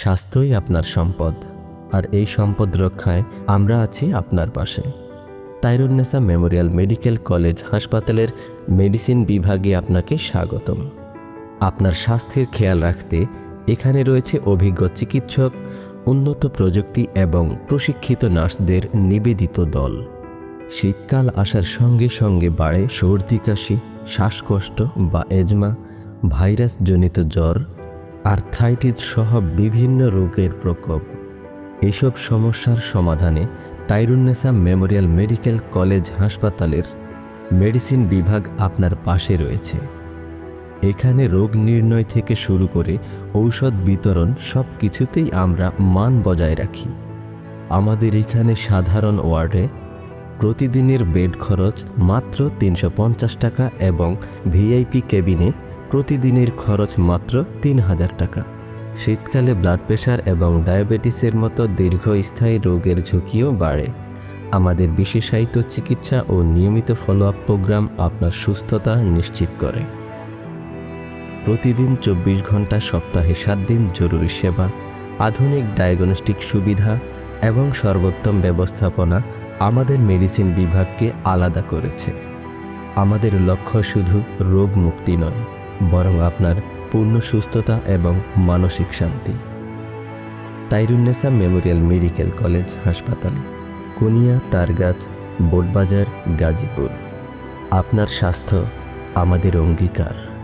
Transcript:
স্বাস্থ্যই আপনার সম্পদ, আর এই সম্পদ রক্ষায় আমরা আছি আপনার পাশে। তাইরুন্নেসা মেমোরিয়াল মেডিকেল কলেজ হাসপাতালের মেডিসিন বিভাগে আপনাকে স্বাগতম। আপনার স্বাস্থ্যের খেয়াল রাখতে এখানে রয়েছে অভিজ্ঞ চিকিৎসক, উন্নত প্রযুক্তি এবং প্রশিক্ষিত নার্সদের নিবেদিত দল। শীতকাল আসার সঙ্গে সঙ্গে বাড়ে সর্দি কাশি, শ্বাসকষ্ট বা এজমা, ভাইরাসজনিত জ্বর আর্থ্রাইটিস সহ বিভিন্ন রোগের প্রকোপ। এসব সমস্যার সমাধানে তাইরুন্নেসা মেমোরিয়াল মেডিকেল কলেজ হাসপাতালের মেডিসিন বিভাগ আপনার পাশে রয়েছে। এখানে রোগ নির্ণয় থেকে শুরু করে ঔষধ বিতরণ সব কিছুতেই আমরা মান বজায় রাখি। আমাদের এখানে সাধারণ ওয়ার্ডে প্রতিদিনের বেড খরচ মাত্র তিনশো পঞ্চাশ টাকা এবং ভিআইপি কেবিনে প্রতিদিনের খরচ মাত্র তিন হাজার টাকা। শীতকালে ব্লাড প্রেশার এবং ডায়াবেটিসের মতো দীর্ঘস্থায়ী রোগের ঝুঁকিও বাড়ে। আমাদের বিশেষায়িত চিকিৎসা ও নিয়মিত ফলো আপ প্রোগ্রাম আপনার সুস্থতা নিশ্চিত করে। প্রতিদিন চব্বিশ ঘণ্টা সপ্তাহে সাত দিন জরুরি সেবা, আধুনিক ডায়াগনস্টিক সুবিধা এবং সর্বোত্তম ব্যবস্থাপনা আমাদের মেডিসিন বিভাগকে আলাদা করেছে। আমাদের লক্ষ্য শুধু রোগ মুক্তি নয়। বরং আপনার পূর্ণ সুস্থতা এবং মানসিক শান্তি। তাইরুন্নেসা মেমোরিয়াল মেডিকেল কলেজ হাসপাতাল, কুনিয়া, তারগাছ, বোটবাজার, গাজীপুর। আপনার স্বাস্থ্য আমাদের অঙ্গীকার।